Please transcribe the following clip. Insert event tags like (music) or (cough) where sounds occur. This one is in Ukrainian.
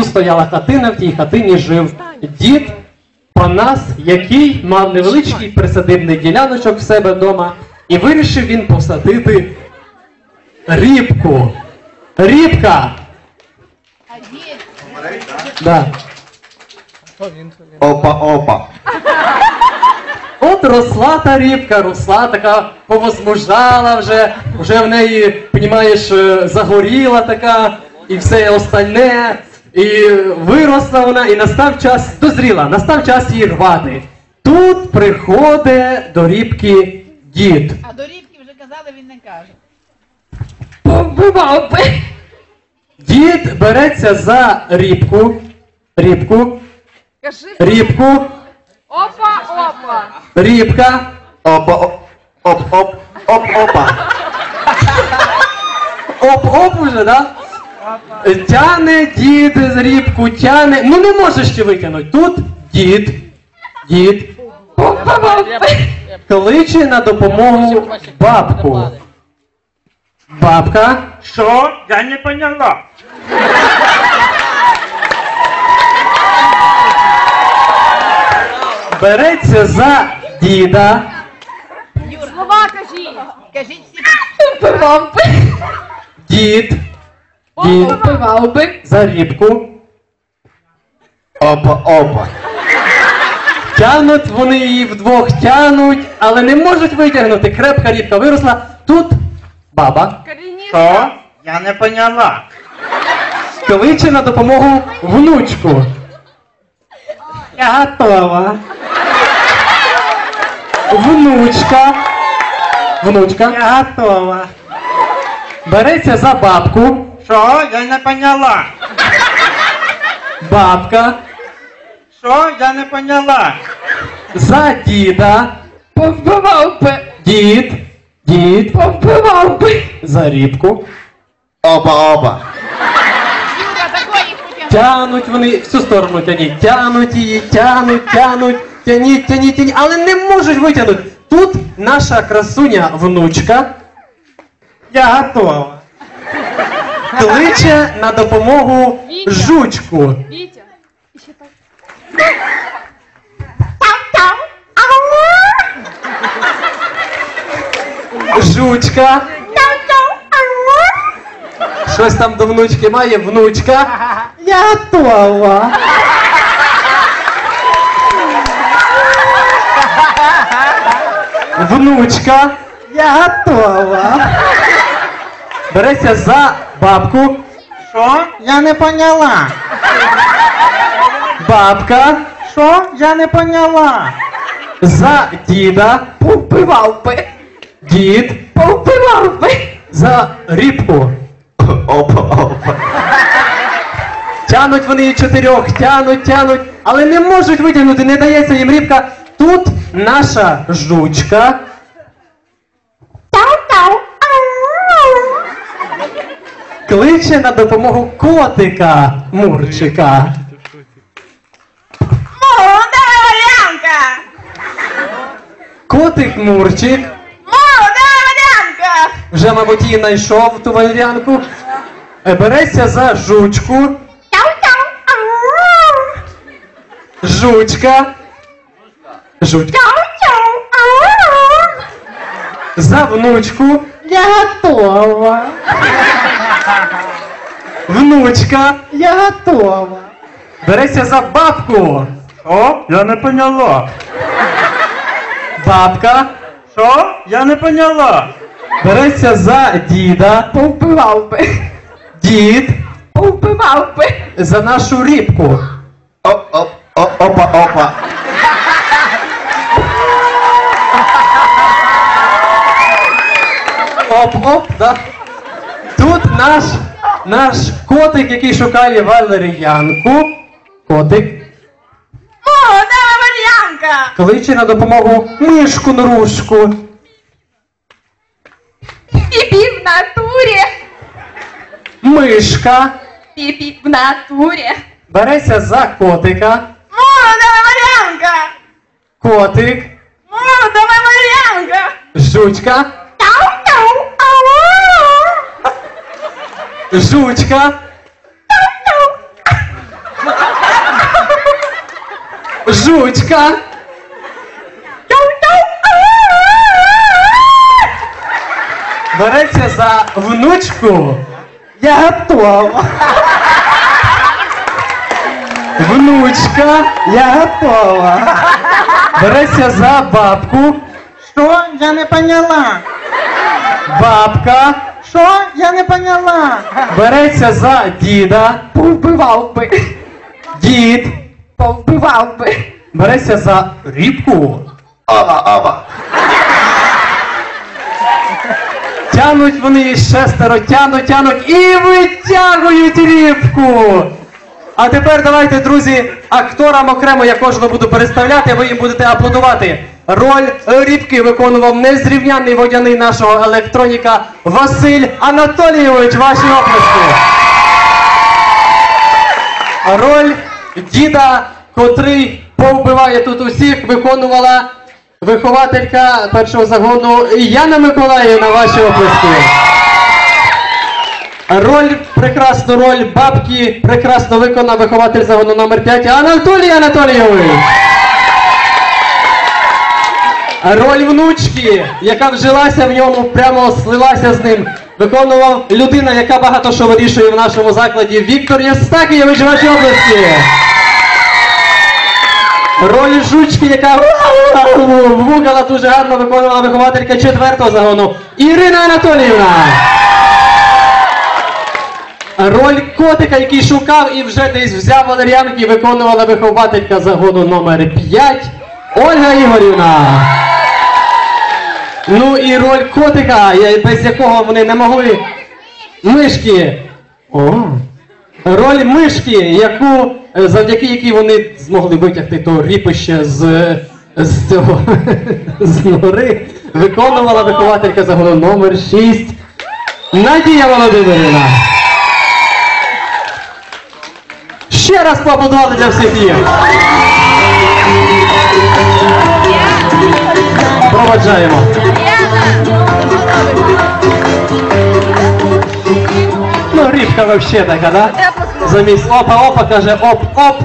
Тут стояла хатина, в тій хатині жив дід Панас, який мав невеличкий присадибний діляночок в себе вдома, і вирішив він посадити рібку. Рібка! Да. Опа, опа. От росла та рібка, росла така повозмужала вже, вже в неї, понімаєш, е, загоріла така, і все остальне. І виросла вона, і настав час, дозріла, настав час її рвати. Тут приходить до рібки дід. А до рібки вже казали, він не каже. Побивав би. Дід береться за рібку, рібку, Кажи. рібку, Опа, опа. рібка, Опа, оп, оп, оп, оп, опа. Оп-оп уже, да? Тяне дід з рібку, тяне. Ну не може ще витягнути. Тут дід, дід кличе на допомогу бабку. Бабка, Що? Я не поняла. береться за діда, Слова кажіть. Кажіть всі. Дід, дід Побивав би. за рібку. Опа, опа. Тянуть вони її вдвох тянуть, але не можуть витягнути. Крепка рібка виросла. Тут баба. Що? Я не поняла. кличе на допомогу внучку. Я готова. Внучка. Внучка. Я готова. Береться за бабку. Що? Я не поняла. Бабка. Що? Я не поняла. За діда. Побивав би. Дід. Дід. Побивав би. За рібку. Юра, такої потягнув. Тянуть вони в цю сторону тяніть. Тянуть її, тянуть, тянуть, тяніть, тяніть, тяніть, але не можуть витягнути. Тут наша красуня внучка Я готова. Кличе на допомогу Вітя. жучку. Вітя. І ще так. Жучка. Щось там до внучки має внучка. Я готова. Внучка. Я готова. Береться за бабку. Що? Я не поняла. Бабка. Що? Я не поняла. За діда. Побивав би. Дід. Побивав би. За рібку. Опа, опа. Тянуть вони чотирьох, тянуть, тянуть, але не можуть витягнути, не дається їм рібка. Тут наша жучка. Кличе на допомогу котика Мурчика. Молода варянка! Котик Мурчик Молода варянка! вже, мабуть, її знайшов ту валер'янку. Е, Береться за жучку. Жучка. Жучка. За внучку. Я готова. Внучка. Я готова. Береться за бабку. Що? Я не поняла. Бабка. Що? Я не поняла. Береться за діда. Побивав би. Дід. Побивав би. За нашу рібку. Оп, да. Тут наш, наш котик, який шукає валеріянку. Котик. Молода варянка! Кличе на допомогу мишку норушку. Піпі в натурі. Мишка Піпі в натурі. береться за котика. Молода варянка! Котик. Молода варянка! Жучка. Жучка. Жучка. Береться за внучку. Я готова. Внучка. Я готова. Береться за бабку. Що? Я не поняла. Бабка. Що? Я не поняла. Береться за діда. Повбивав би. Дід. Повбивав би. Береться за рібку. Оба, оба. Тянуть вони її шестеро, тянуть, тянуть і витягують рібку. А тепер давайте, друзі, акторам окремо я кожного буду переставляти, ви їм будете аплодувати. Роль рібки виконував незрівнянний водяний нашого електроніка Василь Анатолійович. Ваші оплески. Роль діда, котрий повбиває тут усіх, виконувала вихователька першого загону Яна Миколаївна. Ваші оплески. Роль, прекрасну роль бабки, прекрасно виконав вихователь загону номер 5 Анатолій Анатолійович. Роль внучки, яка вжилася в ньому, прямо слилася з ним. Виконував людина, яка багато що вирішує в нашому закладі. Віктор Євстакійович, ваші області. Роль жучки, яка вукала дуже гарно виконувала вихователька четвертого загону Ірина Анатоліївна. Роль котика, який шукав і вже десь взяв валер'янки, виконувала вихователька загону номер 5 Ольга Ігорівна. Ну і роль котика, без якого вони не могли. Мишки. О. Роль мишки, яку, е, завдяки якій вони змогли витягти то ріпище з, з цього (laughs) з нори, виконувала вихователька загону номер 6 Надія Володимирівна. Ще раз поаплодувати для всіх їх. Проводжаємо. Вообще така, да? Замість опа-опа каже оп-оп.